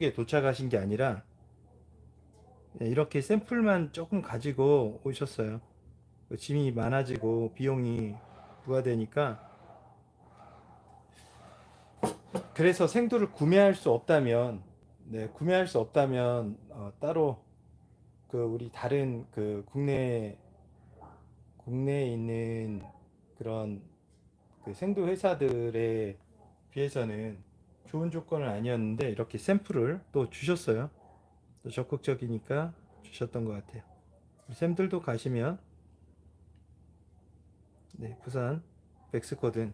게 도착하신 게 아니라 예, 이렇게 샘플만 조금 가지고 오셨어요. 그 짐이 많아지고 비용이 부과되니까 그래서 생두를 구매할 수 없다면 네, 구매할 수 없다면 어, 따로 그 우리 다른 그 국내 국내에 있는 그런 그 생두 회사들에 비해서는 좋은 조건은 아니었는데 이렇게 샘플을 또 주셨어요. 또 적극적이니까 주셨던 것 같아요. 쌤들도 가시면 네, 부산 백스코든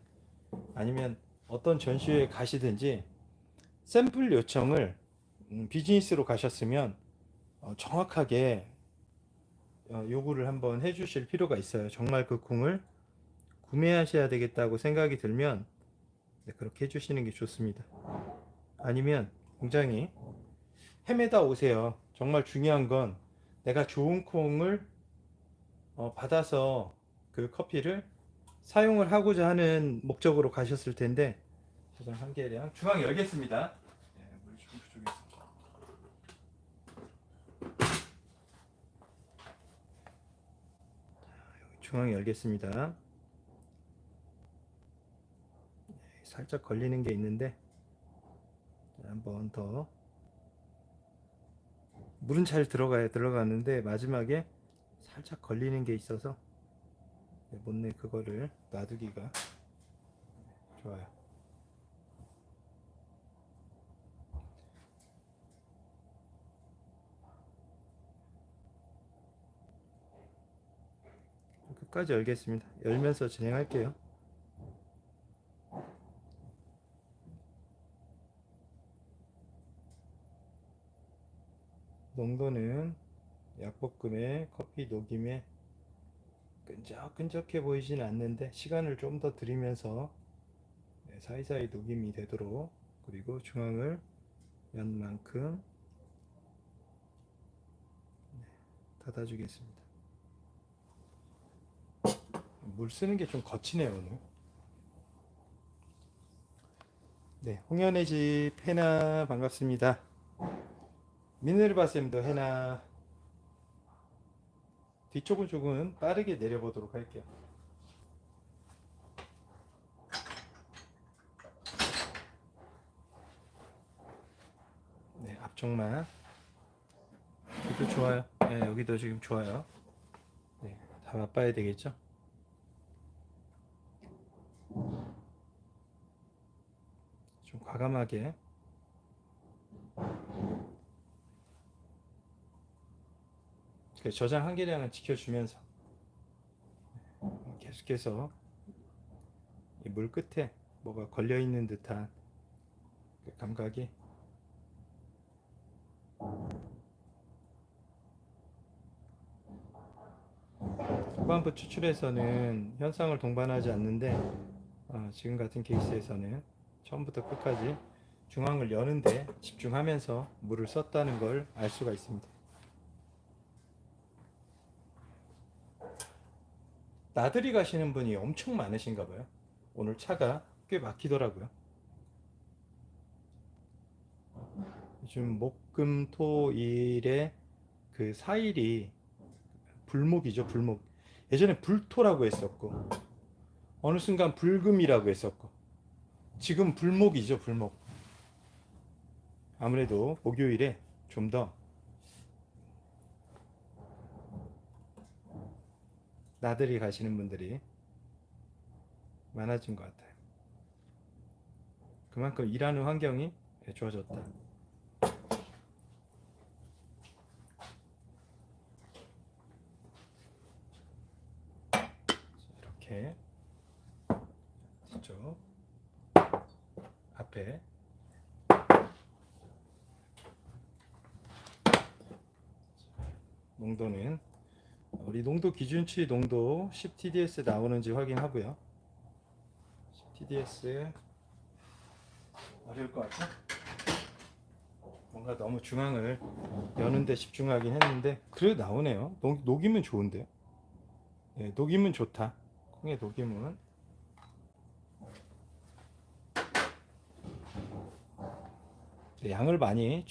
아니면 어떤 전시회에 가시든지 샘플 요청을 음, 비즈니스로 가셨으면 어, 정확하게 어, 요구를 한번 해주실 필요가 있어요. 정말 그 콩을 구매하셔야 되겠다고 생각이 들면 네, 그렇게 해주시는 게 좋습니다. 아니면 굉장히 헤매다 오세요. 정말 중요한 건 내가 좋은 콩을 어, 받아서 그 커피를 사용을 하고자 하는 목적으로 가셨을 텐데 저장 한 개량 중앙 열겠습니다. 네, 중앙 열겠습니다. 네, 살짝 걸리는 게 있는데 한번 더 물은 잘 들어가야 들어가는데 마지막에 살짝 걸리는 게 있어서 네, 못내 그거를 놔두기가 좋아요. 끝까지 열겠습니다. 열면서 진행할게요. 농도는 약볶음에 커피 녹임에 끈적끈적해 보이진 않는데 시간을 좀 더 들이면서 네, 사이사이 녹임이 되도록 그리고 중앙을 연 만큼 네, 닫아주겠습니다. 물 쓰는 게 좀 거치네요 오늘. 네, 홍현의 집 해나 반갑습니다. 미네르바 쌤도 해나 뒤쪽은 조금 빠르게 내려보도록 할게요. 네, 앞쪽만. 여기도 좋아요. 네, 여기도 지금 좋아요. 네, 다 맛봐야 되겠죠? 좀 과감하게. 그 저장 한계량을 지켜주면서 계속해서 이물 끝에 뭐가 걸려 있는 듯한 그 감각이 후반부 추출에서는 현상을 동반하지 않는데 어, 지금 같은 케이스에서는 처음부터 끝까지 중앙을 여는데 집중하면서 물을 썼다는 걸 알 수가 있습니다. 나들이 가시는 분이 엄청 많으신가 봐요. 오늘 차가 꽤 막히더라고요. 요즘 목금 토 일에 그 4일이 불목이죠, 불목. 예전에 불토라고 했었고 어느 순간 불금이라고 했었고 지금 불목이죠, 불목. 아무래도 목요일에 좀 더 나들이 가시는 분들이 많아진 것 같아요. 그만큼 일하는 환경이 좋아졌다. 이렇게 뒤쪽 앞에 농도는 우리 농도 기준치 농도 10TDS 나오는지 확인하고요. 10TDS 어려울 것 같아? 뭔가 너무 중앙을 여는데 집중하긴 했는데 그래도 나오네요. 녹, 녹이면 좋은데요. 네, 녹이면 좋다. 콩의 녹이면 양을 많이